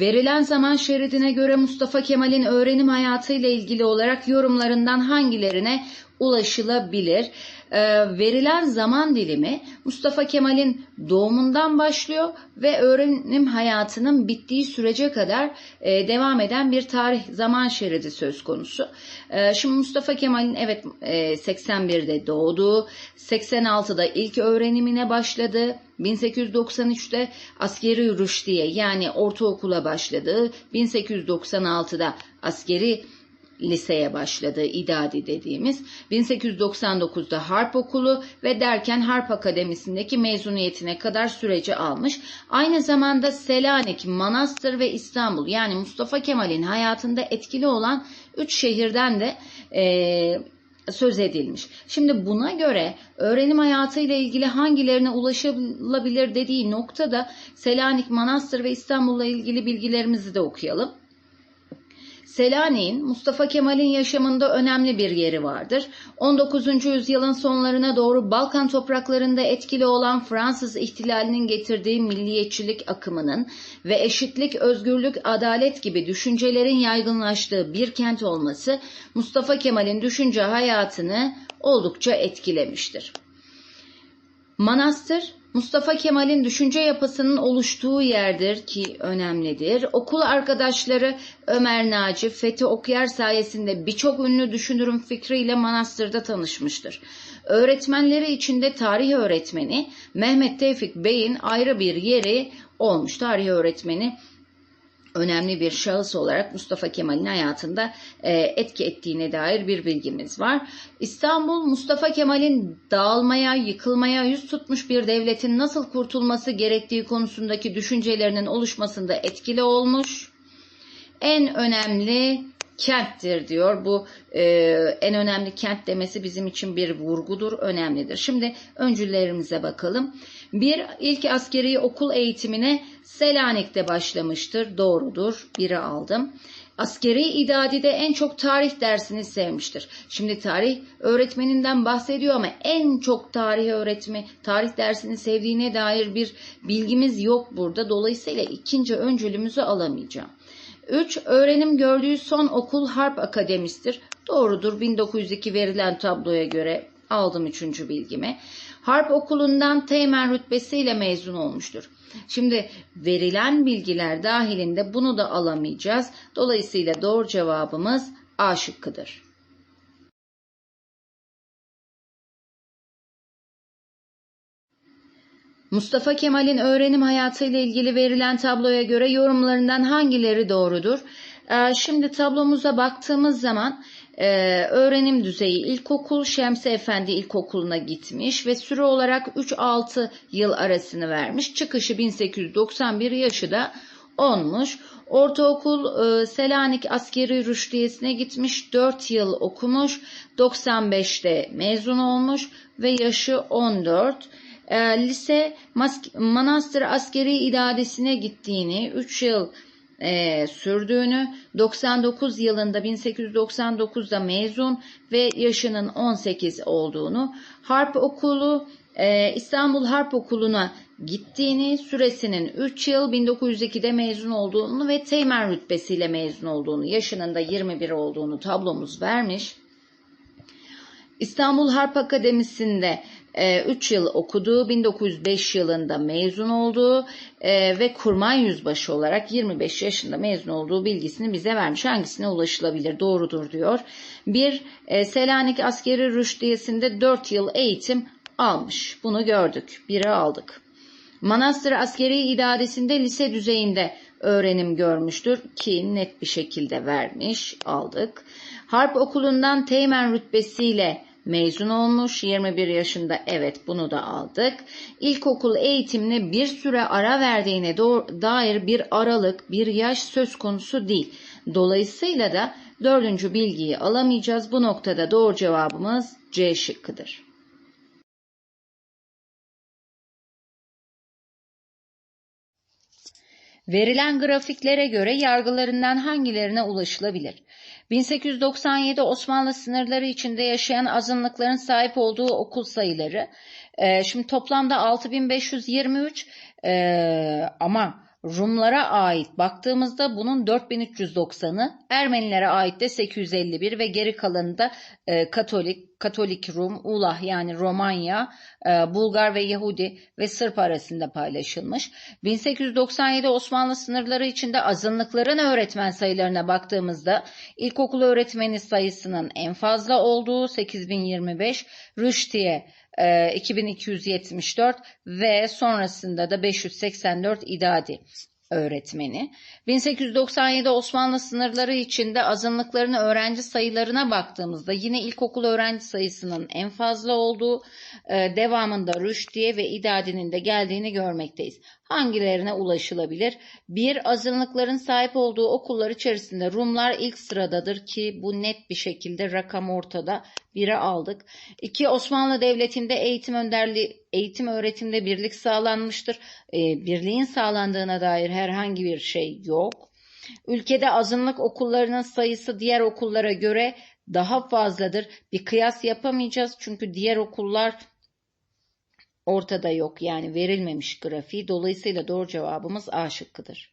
Verilen zaman şeridine göre Mustafa Kemal'in öğrenim hayatı ile ilgili olarak yorumlarından hangilerine ulaşılabilir? Ee, verilen zaman dilimi Mustafa Kemal'in doğumundan başlıyor ve öğrenim hayatının bittiği sürece kadar e, devam eden bir tarih zaman şeridi söz konusu. Ee, şimdi Mustafa Kemal'in evet e, 81'de doğduğu, 86'da ilk öğrenimine başladı, 1893'te askeri rüştiye yani ortaokula başladığı, 1896'da askeri liseye başladığı İdadi dediğimiz 1899'da Harp Okulu ve derken Harp Akademisi'ndeki mezuniyetine kadar süreci almış. Aynı zamanda Selanik, Manastır ve İstanbul yani Mustafa Kemal'in hayatında etkili olan 3 şehirden de e, söz edilmiş. Şimdi buna göre öğrenim hayatı ile ilgili hangilerine ulaşılabilir dediği noktada Selanik, Manastır ve İstanbul'la ilgili bilgilerimizi de okuyalım. Selanik'in Mustafa Kemal'in yaşamında önemli bir yeri vardır. 19. yüzyılın sonlarına doğru Balkan topraklarında etkili olan Fransız ihtilalinin getirdiği milliyetçilik akımının ve eşitlik, özgürlük, adalet gibi düşüncelerin yaygınlaştığı bir kent olması Mustafa Kemal'in düşünce hayatını oldukça etkilemiştir. Manastır Mustafa Kemal'in düşünce yapısının oluştuğu yerdir ki önemlidir. Okul arkadaşları Ömer Naci, Fethi Okyar sayesinde birçok ünlü düşünürün fikriyle manastırda tanışmıştır. Öğretmenleri içinde tarih öğretmeni Mehmet Tevfik Bey'in ayrı bir yeri olmuş. Tarih öğretmeni önemli bir şahıs olarak Mustafa Kemal'in hayatında e, etki ettiğine dair bir bilgimiz var. İstanbul Mustafa Kemal'in dağılmaya, yıkılmaya yüz tutmuş bir devletin nasıl kurtulması gerektiği konusundaki düşüncelerinin oluşmasında etkili olmuş. En önemli kenttir diyor. Bu e, en önemli kent demesi bizim için bir vurgudur, önemlidir. Şimdi öncüllerimize bakalım. Bir ilk askeri okul eğitimine Selanik'te başlamıştır. Doğrudur. Biri aldım. Askeri idadide en çok tarih dersini sevmiştir. Şimdi tarih öğretmeninden bahsediyor ama en çok tarih öğretimi, tarih dersini sevdiğine dair bir bilgimiz yok burada. Dolayısıyla ikinci öncülümüzü alamayacağım. 3. Öğrenim gördüğü son okul Harp Akademisi'dir. Doğrudur. 1902 verilen tabloya göre aldım üçüncü bilgimi. Harp okulundan teğmen rütbesiyle mezun olmuştur. Şimdi verilen bilgiler dahilinde bunu da alamayacağız. Dolayısıyla doğru cevabımız A şıkkıdır. Mustafa Kemal'in öğrenim hayatıyla ilgili verilen tabloya göre yorumlarından hangileri doğrudur? Ee, şimdi tablomuza baktığımız zaman e, öğrenim düzeyi ilkokul Şemsi Efendi İlkokulu'na gitmiş ve süre olarak 3-6 yıl arasını vermiş. Çıkışı 1891 yaşı da 10'muş. Ortaokul e, Selanik Askeri Rüştiyesi'ne gitmiş. 4 yıl okumuş. 95'te mezun olmuş ve yaşı 14. E, lise Mas- Manastır Askeri İdadesi'ne gittiğini, 3 yıl e, sürdüğünü, 99 yılında 1899'da mezun ve yaşının 18 olduğunu, Harp Okulu e, İstanbul Harp Okulu'na gittiğini, süresinin 3 yıl 1902'de mezun olduğunu ve Teğmen rütbesiyle mezun olduğunu, yaşının da 21 olduğunu tablomuz vermiş. İstanbul Harp Akademisi'nde 3 e, yıl okuduğu, 1905 yılında mezun olduğu e, ve kurmay yüzbaşı olarak 25 yaşında mezun olduğu bilgisini bize vermiş. Hangisine ulaşılabilir? Doğrudur diyor. Bir, e, Selanik Askeri Rüştiyesi'nde 4 yıl eğitim almış. Bunu gördük. Biri aldık. Manastır Askeri İdaresi'nde lise düzeyinde öğrenim görmüştür ki net bir şekilde vermiş. Aldık. Harp Okulu'ndan teğmen rütbesiyle mezun olmuş 21 yaşında evet bunu da aldık. İlkokul eğitimine bir süre ara verdiğine dair bir aralık bir yaş söz konusu değil. Dolayısıyla da dördüncü bilgiyi alamayacağız. Bu noktada doğru cevabımız C şıkkıdır. Verilen grafiklere göre yargılarından hangilerine ulaşılabilir? 1897 Osmanlı sınırları içinde yaşayan azınlıkların sahip olduğu okul sayıları. E, şimdi toplamda 6523 e, ama Rumlara ait baktığımızda bunun 4390'ı, Ermenilere ait de 851 ve geri kalanı da e, Katolik, Katolik Rum, Ulah yani Romanya, e, Bulgar ve Yahudi ve Sırp arasında paylaşılmış. 1897 Osmanlı sınırları içinde azınlıkların öğretmen sayılarına baktığımızda ilkokul öğretmeni sayısının en fazla olduğu 8025, Rüştiye e, 2274 ve sonrasında da 584 idadi öğretmeni. 1897 Osmanlı sınırları içinde azınlıkların öğrenci sayılarına baktığımızda yine ilkokul öğrenci sayısının en fazla olduğu, e, devamında Rüşdiye ve İdadi'nin de geldiğini görmekteyiz. Hangilerine ulaşılabilir? Bir, azınlıkların sahip olduğu okullar içerisinde Rumlar ilk sıradadır ki bu net bir şekilde rakam ortada. Biri aldık. İki, Osmanlı Devleti'nde eğitim önderliği, eğitim öğretimde birlik sağlanmıştır. E, birliğin sağlandığına dair herhangi bir şey yok. Ülkede azınlık okullarının sayısı diğer okullara göre daha fazladır. Bir kıyas yapamayacağız çünkü diğer okullar ortada yok yani verilmemiş grafiği. Dolayısıyla doğru cevabımız A şıkkıdır.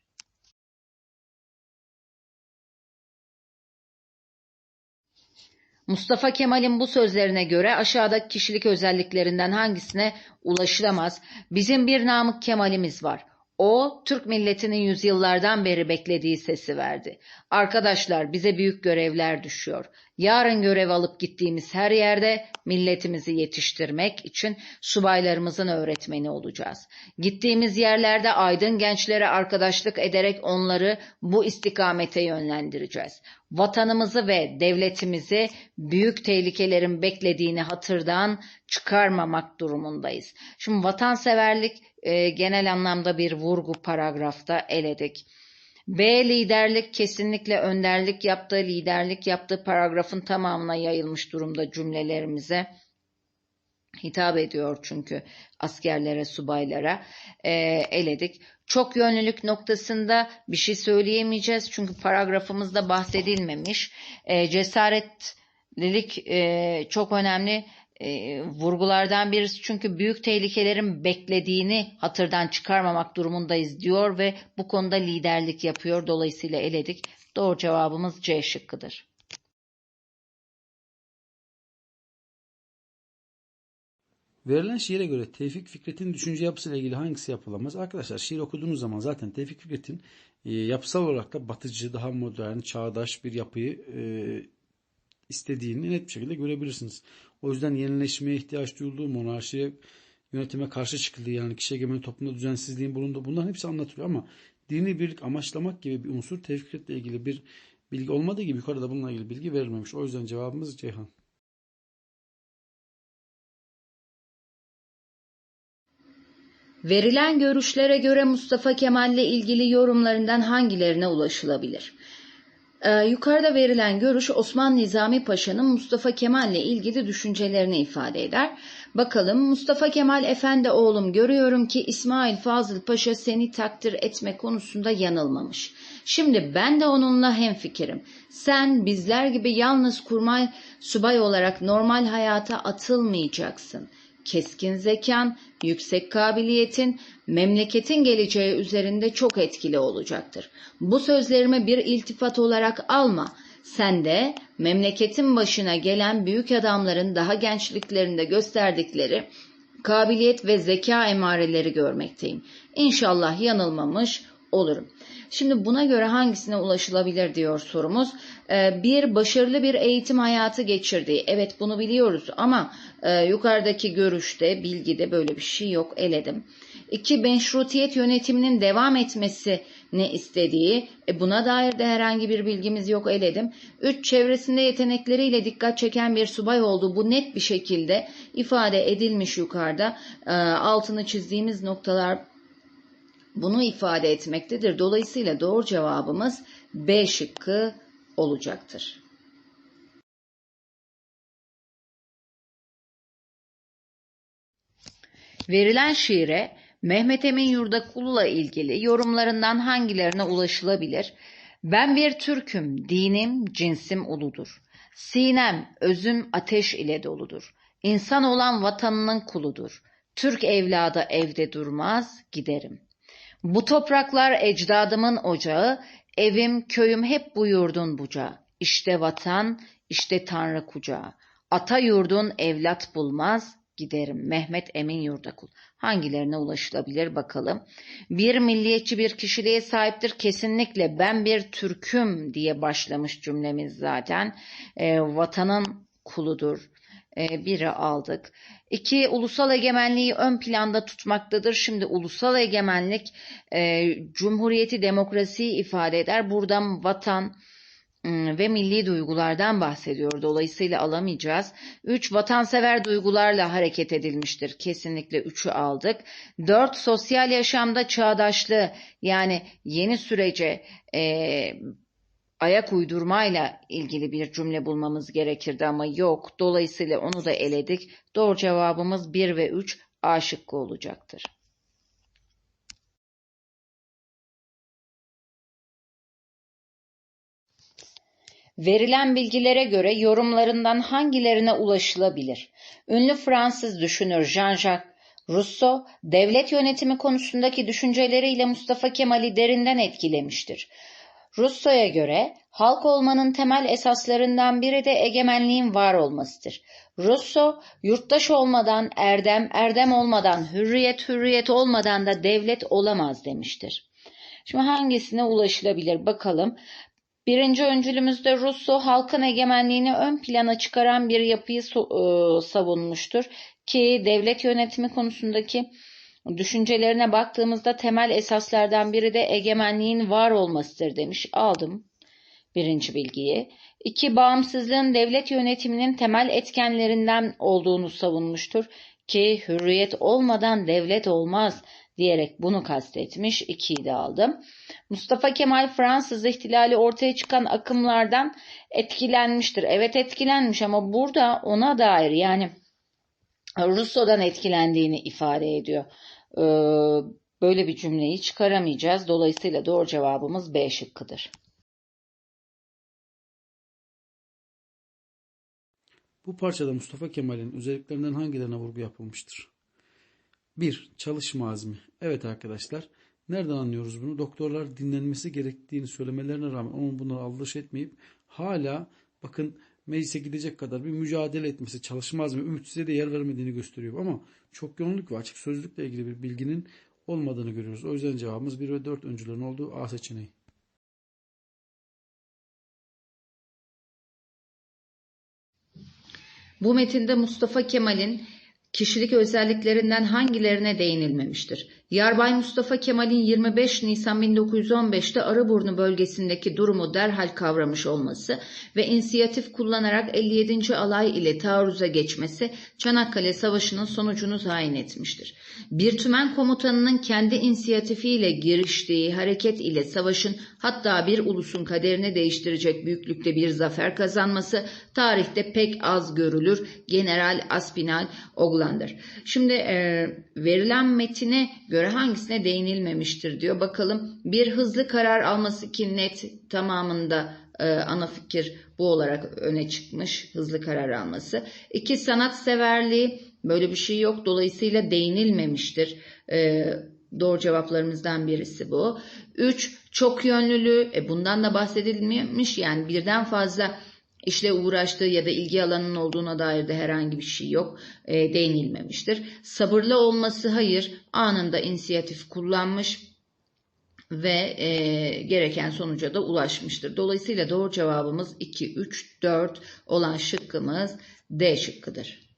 Mustafa Kemal'in bu sözlerine göre aşağıdaki kişilik özelliklerinden hangisine ulaşılamaz? Bizim bir Namık Kemal'imiz var. O, Türk milletinin yüzyıllardan beri beklediği sesi verdi. Arkadaşlar bize büyük görevler düşüyor. Yarın görev alıp gittiğimiz her yerde milletimizi yetiştirmek için subaylarımızın öğretmeni olacağız. Gittiğimiz yerlerde aydın gençlere arkadaşlık ederek onları bu istikamete yönlendireceğiz. Vatanımızı ve devletimizi büyük tehlikelerin beklediğini hatırdan çıkarmamak durumundayız. Şimdi vatanseverlik e, genel anlamda bir vurgu paragrafta eledik. B liderlik kesinlikle önderlik yaptığı, liderlik yaptığı paragrafın tamamına yayılmış durumda cümlelerimize hitap ediyor çünkü askerlere, subaylara e, eledik. Çok yönlülük noktasında bir şey söyleyemeyeceğiz çünkü paragrafımızda bahsedilmemiş. E, cesaretlilik e, çok önemli e, vurgulardan birisi çünkü büyük tehlikelerin beklediğini hatırdan çıkarmamak durumundayız diyor ve bu konuda liderlik yapıyor. Dolayısıyla eledik. Doğru cevabımız C şıkkıdır. Verilen şiire göre Tevfik Fikret'in düşünce yapısıyla ilgili hangisi yapılamaz? Arkadaşlar şiir okuduğunuz zaman zaten Tevfik Fikret'in e, yapısal olarak da batıcı, daha modern, çağdaş bir yapıyı e, istediğini net bir şekilde görebilirsiniz. O yüzden yenileşmeye ihtiyaç duyulduğu, monarşiye, yönetime karşı çıkıldığı yani kişi egemen toplumda düzensizliğin bulunduğu bunların hepsi anlatılıyor ama dini birlik amaçlamak gibi bir unsur Tevfik Fikret'le ilgili bir bilgi olmadığı gibi yukarıda bununla ilgili bilgi verilmemiş. O yüzden cevabımız Ceyhan. Verilen görüşlere göre Mustafa Kemal'le ilgili yorumlarından hangilerine ulaşılabilir? Ee, yukarıda verilen görüş Osman Nizami Paşa'nın Mustafa Kemal'le ilgili düşüncelerini ifade eder. Bakalım Mustafa Kemal Efendi oğlum görüyorum ki İsmail Fazıl Paşa seni takdir etme konusunda yanılmamış. Şimdi ben de onunla hemfikirim. Sen bizler gibi yalnız kurmay subay olarak normal hayata atılmayacaksın keskin zekan, yüksek kabiliyetin, memleketin geleceği üzerinde çok etkili olacaktır. Bu sözlerimi bir iltifat olarak alma. Sen de memleketin başına gelen büyük adamların daha gençliklerinde gösterdikleri kabiliyet ve zeka emareleri görmekteyim. İnşallah yanılmamış olurum. Şimdi buna göre hangisine ulaşılabilir diyor sorumuz. Ee, bir başarılı bir eğitim hayatı geçirdiği. Evet bunu biliyoruz ama e, yukarıdaki görüşte, bilgide böyle bir şey yok. Eledim. İki meşrutiyet yönetiminin devam etmesi ne istediği, e buna dair de herhangi bir bilgimiz yok eledim. Üç, çevresinde yetenekleriyle dikkat çeken bir subay oldu. Bu net bir şekilde ifade edilmiş yukarıda. E, altını çizdiğimiz noktalar bunu ifade etmektedir. Dolayısıyla doğru cevabımız B şıkkı olacaktır. Verilen şiire Mehmet Emin Yurdakul'la ilgili yorumlarından hangilerine ulaşılabilir? Ben bir Türk'üm, dinim, cinsim uludur. Sinem, özüm ateş ile doludur. İnsan olan vatanının kuludur. Türk evladı evde durmaz, giderim. Bu topraklar ecdadımın ocağı, evim köyüm hep bu yurdun bucağı. İşte vatan, işte Tanrı kucağı. Ata yurdun evlat bulmaz, giderim. Mehmet Emin Yurdakul. Hangilerine ulaşılabilir bakalım. Bir milliyetçi bir kişiliğe sahiptir kesinlikle. Ben bir Türk'üm diye başlamış cümlemiz zaten. E, vatanın kuludur. E, biri aldık. İki, ulusal egemenliği ön planda tutmaktadır. Şimdi ulusal egemenlik e, cumhuriyeti, demokrasiyi ifade eder. Buradan vatan ım, ve milli duygulardan bahsediyor. Dolayısıyla alamayacağız. Üç, vatansever duygularla hareket edilmiştir. Kesinlikle üçü aldık. Dört, sosyal yaşamda çağdaşlığı yani yeni sürece e, ayak uydurmayla ilgili bir cümle bulmamız gerekirdi ama yok. Dolayısıyla onu da eledik. Doğru cevabımız 1 ve 3 A şıkkı olacaktır. Verilen bilgilere göre yorumlarından hangilerine ulaşılabilir? Ünlü Fransız düşünür Jean-Jacques Rousseau, devlet yönetimi konusundaki düşünceleriyle Mustafa Kemal'i derinden etkilemiştir. Rousseau'ya göre halk olmanın temel esaslarından biri de egemenliğin var olmasıdır. Rousseau, yurttaş olmadan erdem, erdem olmadan hürriyet, hürriyet olmadan da devlet olamaz demiştir. Şimdi hangisine ulaşılabilir bakalım. Birinci öncülümüzde Rousseau halkın egemenliğini ön plana çıkaran bir yapıyı e, savunmuştur ki devlet yönetimi konusundaki düşüncelerine baktığımızda temel esaslardan biri de egemenliğin var olmasıdır demiş. Aldım birinci bilgiyi. İki, bağımsızlığın devlet yönetiminin temel etkenlerinden olduğunu savunmuştur ki hürriyet olmadan devlet olmaz diyerek bunu kastetmiş. İkiyi de aldım. Mustafa Kemal Fransız ihtilali ortaya çıkan akımlardan etkilenmiştir. Evet etkilenmiş ama burada ona dair yani Russo'dan etkilendiğini ifade ediyor. Ee, böyle bir cümleyi çıkaramayacağız. Dolayısıyla doğru cevabımız B şıkkıdır. Bu parçada Mustafa Kemal'in özelliklerinden hangilerine vurgu yapılmıştır? 1. Çalışma azmi. Evet arkadaşlar. Nereden anlıyoruz bunu? Doktorlar dinlenmesi gerektiğini söylemelerine rağmen onun bunları aldırış etmeyip hala bakın meclise gidecek kadar bir mücadele etmesi, çalışma azmi, ümitsize de yer vermediğini gösteriyor. Ama çok yoğunluk ve açık sözlükle ilgili bir bilginin olmadığını görüyoruz. O yüzden cevabımız 1 ve 4 öncülerin olduğu A seçeneği. Bu metinde Mustafa Kemal'in kişilik özelliklerinden hangilerine değinilmemiştir? Yarbay Mustafa Kemal'in 25 Nisan 1915'te Arıburnu bölgesindeki durumu derhal kavramış olması ve inisiyatif kullanarak 57. alay ile taarruza geçmesi Çanakkale Savaşı'nın sonucunu tayin etmiştir. Bir tümen komutanının kendi inisiyatifiyle giriştiği hareket ile savaşın hatta bir ulusun kaderini değiştirecek büyüklükte bir zafer kazanması tarihte pek az görülür. General Aspinal Oglander. Şimdi e, verilen metine göre hangisine değinilmemiştir diyor. Bakalım bir hızlı karar alması ki net tamamında e, ana fikir bu olarak öne çıkmış hızlı karar alması. İki sanat severliği böyle bir şey yok dolayısıyla değinilmemiştir. E, doğru cevaplarımızdan birisi bu. Üç çok yönlülüğü e, bundan da bahsedilmemiş yani birden fazla işle uğraştığı ya da ilgi alanının olduğuna dair de herhangi bir şey yok. E, değinilmemiştir. Sabırlı olması hayır. Anında inisiyatif kullanmış ve e, gereken sonuca da ulaşmıştır. Dolayısıyla doğru cevabımız 2, 3, 4 olan şıkkımız D şıkkıdır.